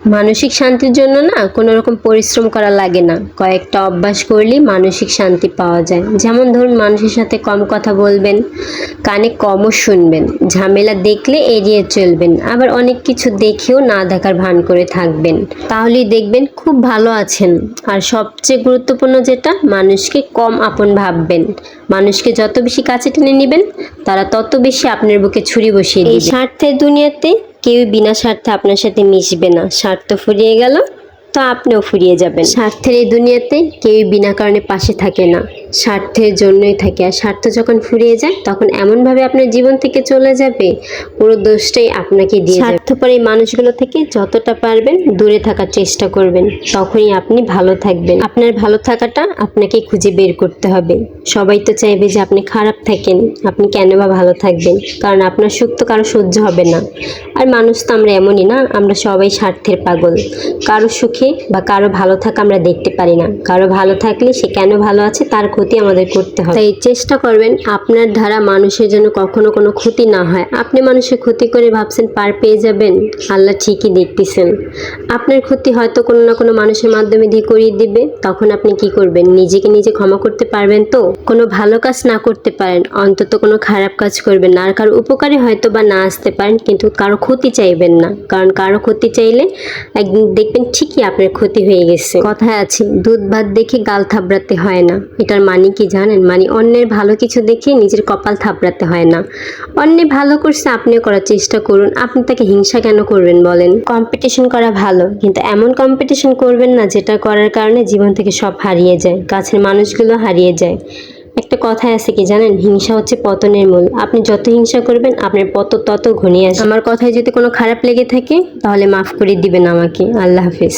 মানসিক শান্তির জন্য না কোনো রকম পরিশ্রম করা লাগে না। কয়েকটা অভ্যাস করলেই মানসিক শান্তি পাওয়া যায়। যেমন ধরুন মানুষের সাথে কম কথা বলবেন কানে কমও শুনবেন ঝামেলা দেখলে এড়িয়ে চলবেন আবার অনেক কিছু দেখেও না দেখার ভান করে থাকবেন। তাহলেই দেখবেন খুব ভালো আছেন। আর সবচেয়ে গুরুত্বপূর্ণ যেটা মানুষকে কম আপন ভাববেন। মানুষকে যত বেশি কাছে টেনে নেবেন তারা তত বেশি আপনার বুকে ছুরি বসিয়ে দিবে। এই স্বার্থের দুনিয়াতে কেউ বিনা স্বার্থে আপনার সাথে মিশবে না। স্বার্থ ফুরিয়ে গেল, তো আপনিও ফুরিয়ে যাবেন। স্বার্থের এই দুনিয়াতে কেউ বিনা কারণে পাশে থাকে না। স্বার্থের জন্যই থাকে। আর স্বার্থ যখন ফুরিয়ে যায়, তখন এমনভাবে আপনার জীবন থেকে চলে যাবে, পুরো দোষটাই আপনাকে দিয়ে। স্বার্থপর এই মানুষগুলো থেকে যতটা পারবেন দূরে থাকার চেষ্টা করবেন, তখনই আপনি ভালো থাকবেন। আপনার ভালো থাকাটা আপনাকে খুঁজে বের করতে হবে। সবাই তো চাইবে যে আপনি খারাপ থাকেন, আপনি কেন বা ভালো থাকবেন? কারণ আপনার সুখ তো কারও সহ্য হবে না। আর মানুষ তো আমরা এমনই না, আমরা সবাই স্বার্থের পাগল। কারও সুখে বা কারও ভালো থাকা আমরা দেখতে পারি না। কারও ভালো থাকলে সে কেন ভালো আছে, তার ক্ষতি আমাদের করতে হয় তাই চেষ্টা করবেন আপনার দ্বারা মানুষের জন্য কখনো কোনো ক্ষতি না হয়। আপনি মানুষের ক্ষতি করে ভাবছেন পার পেয়ে যাবেন। আল্লাহ ঠিকই দেখতেছেন। আপনার ক্ষতি হয়তো কোনো না কোনো মানুষের মাধ্যমে দিয়ে করিয়ে দিবে। তখন আপনি কি করবেন? নিজেকে নিজে ক্ষমা করতে পারবেন তো? কোনো ভালো কাজ না করতে পারেন। অন্তত কোনো খারাপ কাজ করবেন না। আর কারও উপকারে হয়তো বা না আসতে পারেন, কিন্তু কারও ক্ষতি চাইবেন না। কারণ কারও ক্ষতি চাইলে একদিন দেখবেন ঠিকই আপনার ক্ষতি হয়ে গেছে। কথায় আছে, দুধ ভাত দেখে গাল থাবড়াতে হয় না। এটার মানে কি জানেন? মানে অন্যের ভালো কিছু দেখে নিজের কপাল থাপড়াতে হয় না। অন্যে ভালো করছে, আপনিও করার চেষ্টা করুন। আপনি তাকে হিংসা কেন করবেন বলেন? কম্পিটিশন করা ভালো, কিন্তু এমন কম্পিটিশন করবেন না যেটা করার কারণে জীবন থেকে সব হারিয়ে যায় কাছের মানুষগুলো হারিয়ে যায়। একটা কথায় আছে কি জানেন? হিংসা হচ্ছে পতনের মূল। আপনি যত হিংসা করবেন, আপনার পত তত ঘনিয়ে আসে আমার কথায় যদি কোনো খারাপ লেগে থাকে, তাহলে মাফ করে দিবেন আমাকে। আল্লাহ হাফিজ।